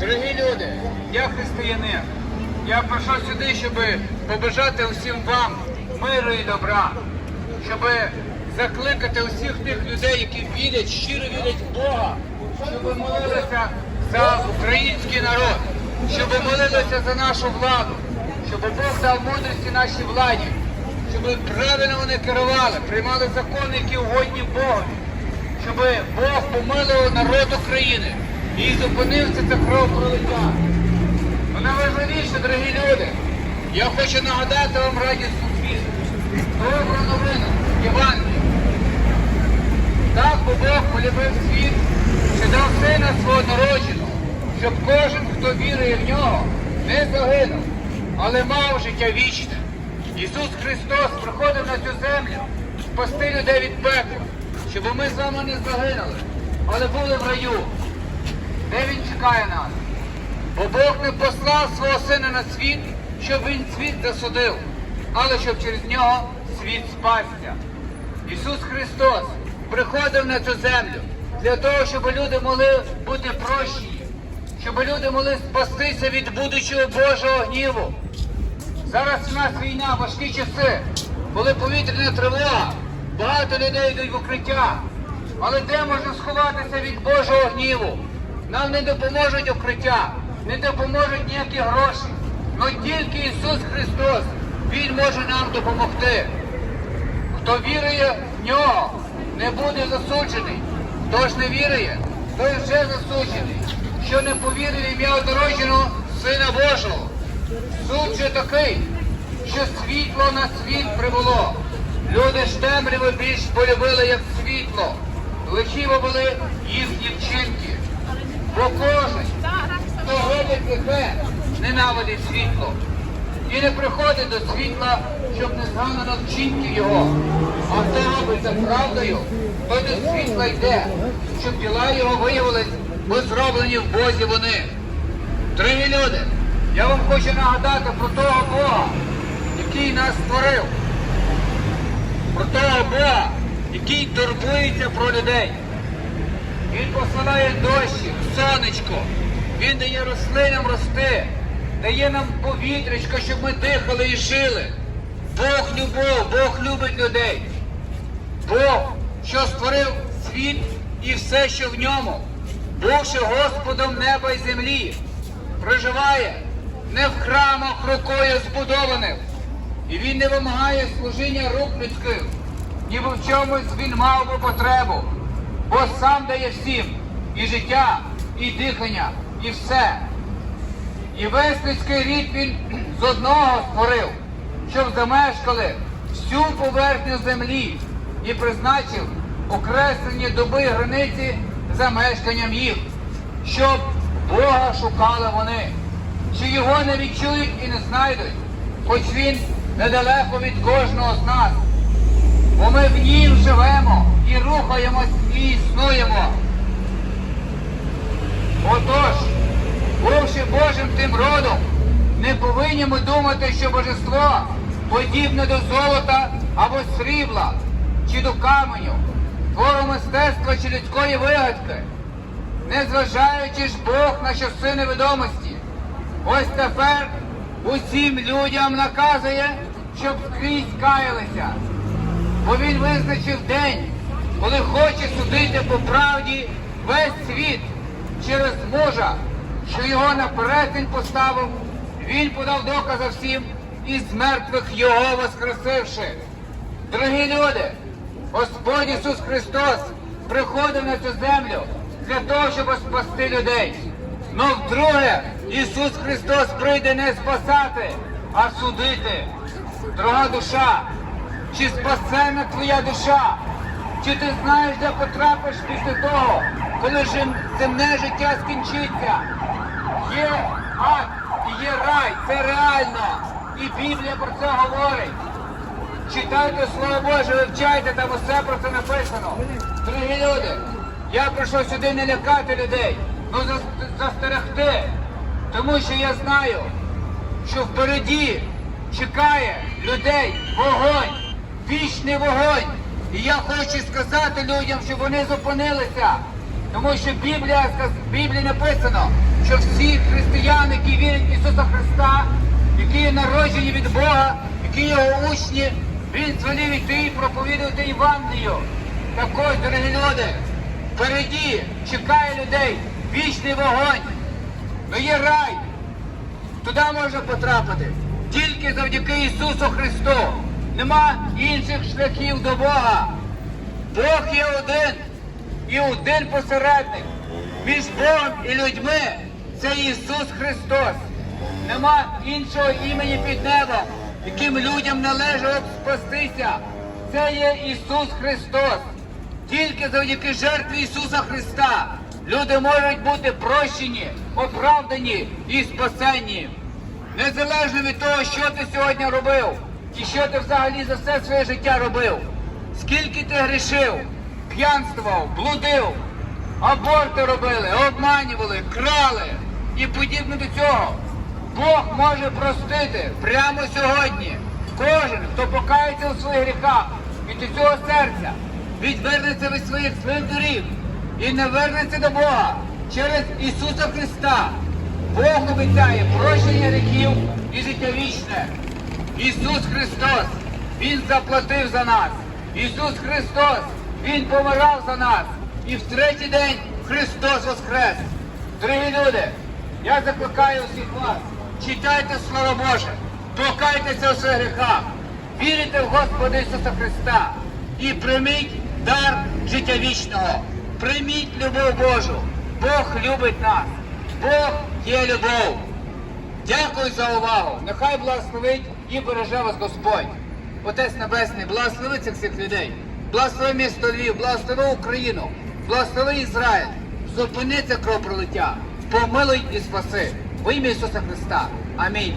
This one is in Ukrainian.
Дорогі люди, я християнин. Я прийшов сюди, щоб побажати усім вам миру і добра, щоб закликати усіх тих людей, які вірять, щиро вірять в Бога, щоб молилися за український народ, щоб молилися за нашу владу, щоб Бог дав мудрості нашій владі, щоб правильно вони керували, приймали закони, які угодні Богові щоб Бог помилував народ України і зупинився це кровопролиття. Ну найважливіше, дорогі люди, я хочу нагадати вам радісну звістку. Добру новину, Євангелію. Так бо Бог полюбив світ, що дав сина свого народженого, щоб кожен, хто вірує в нього, не загинув, але мав життя вічне. Ісус Христос приходив на цю землю спасти людей від пекла, щоб ми з вами не загинули, але були в раю. Де він чекає нас? Бо Бог не послав свого сина на світ, щоб він світ засудив, але щоб через нього світ спасся. Ісус Христос приходив на цю землю для того, щоб люди могли бути прощені, щоб люди могли спастися від будучого Божого гніву. Зараз у нас війна, важкі часи, коли повітряна тривога, багато людей йдуть в укриття. Але де можна сховатися від Божого гніву? Нам не допоможуть укриття, не допоможуть ніякі гроші. Но тільки Ісус Христос, Він може нам допомогти. Хто вірує в нього, не буде засуджений. Хто ж не вірує, той вже засуджений. Що не повірив ім'я одородженого Сина Божого. Суд же такий, що світло на світ прибуло. Люди ж темряву більш полюбили, як світло. Лихіво були їхні вчинки. Бо кожен, хто робить лихе, ненавидить світло. І не приходить до світла, щоб не згадано вчинків його. А хто робить за правдою, той до світла йде, щоб діла його виявились, бо зроблені в Бозі вони. Дорогі люди, я вам хочу нагадати про того Бога, який нас створив. Про того Бога, який турбується про людей. Він посилає дощі, сонечко. Він дає рослинам рости, дає нам повітрячко, щоб ми дихали і жили. Бог любов, Бог любить людей. Бог, що створив світ і все, що в ньому, бувши Господом неба і землі, проживає не в храмах рукою збудованих. І він не вимагає служіння рук людських, ніби в чомусь він мав би потребу, бо сам дає всім і життя, і дихання, і все. І весь людський рід він з одного створив, щоб замешкали всю поверхню землі і призначив окреслені доби границі за мешканням їх, щоб Бога шукали вони, чи його не відчують і не знайдуть, хоч він недалеко від кожного з нас. Бо ми в нім живемо і рухаємось і існуємо. Отож, бувши Божим тим родом, не повинні ми думати, що божество подібне до золота або срібла, чи до каменю, твору мистецтва чи людської вигадки, незважаючи ж Бог на часи невідомості. Ось тепер усім людям наказує, щоб скрізь каялися. Бо він визначив день, коли хоче судити по правді весь світ через мужа, що його на перетин поставив, він подав докази всім і з мертвих його воскресивши. Дорогі люди, Господь Ісус Христос приходив на цю землю для того, щоб спасти людей. Но вдруге Ісус Христос прийде не спасати, а судити. Дорога душа, чи спасена твоя душа? Чи ти знаєш, де потрапиш після того, коли земне життя скінчиться? Є ад і є рай, це реально. І Біблія про це говорить. Читайте Слово Боже, вивчайте, там усе про це написано. Дорогі люди, я прийшов сюди не лякати людей, але застерегти. Тому що я знаю, що впереді чекає людей вогонь, вічний вогонь. І я хочу сказати людям, щоб вони зупинилися, Тому що Біблія, в Біблії написано, що всі християни, які вірять в Ісуса Христа, які є народжені від Бога, які його учні, Він звелів йти і проповідувати Євангелію. Так ось, дорогі люди, впереді чекає людей вічний вогонь. Ну є рай, Туди можна потрапити тільки завдяки Ісусу Христу. Нема інших шляхів до Бога. Бог є один і один посередник між Богом і людьми. Це Ісус Христос. Нема іншого імені під небом, яким людям належало б спастися. Це є Ісус Христос. Тільки завдяки жертві Ісуса Христа люди можуть бути прощені, оправдані і спасенні. Незалежно від того, що ти сьогодні робив, і що ти взагалі за все своє життя робив, скільки ти грішив, п'янствував, блудив, аборти робили, обманювали, крали і подібне до цього. Бог може простити прямо сьогодні. Кожен, хто покається у своїх гріхах від усього серця, відвернеться від своїх злих і не вернеться до Бога через Ісуса Христа. Бог обіцяє прощення гріхів і життя вічне. Ісус Христос, Він заплатив за нас. Ісус Христос, Він помирав за нас. І в третій день Христос воскрес. Дорогі люди, я закликаю всіх вас, читайте Слово Боже, покайтеся у своїх гріхах, вірите в Господа Ісуса Христа і прийміть дар життя вічного. Прийміть любов Божу. Бог любить нас. Бог є любов. Дякую за увагу. Нехай благословить і береже вас Господь. Отець Небесний, благослови цих всіх людей. Благослови місто Львів, благослови Україну, благослови Ізраїль. Зупини це кровопролиття. Помилуй і спаси. Во ім'я Ісуса Христа. Амінь.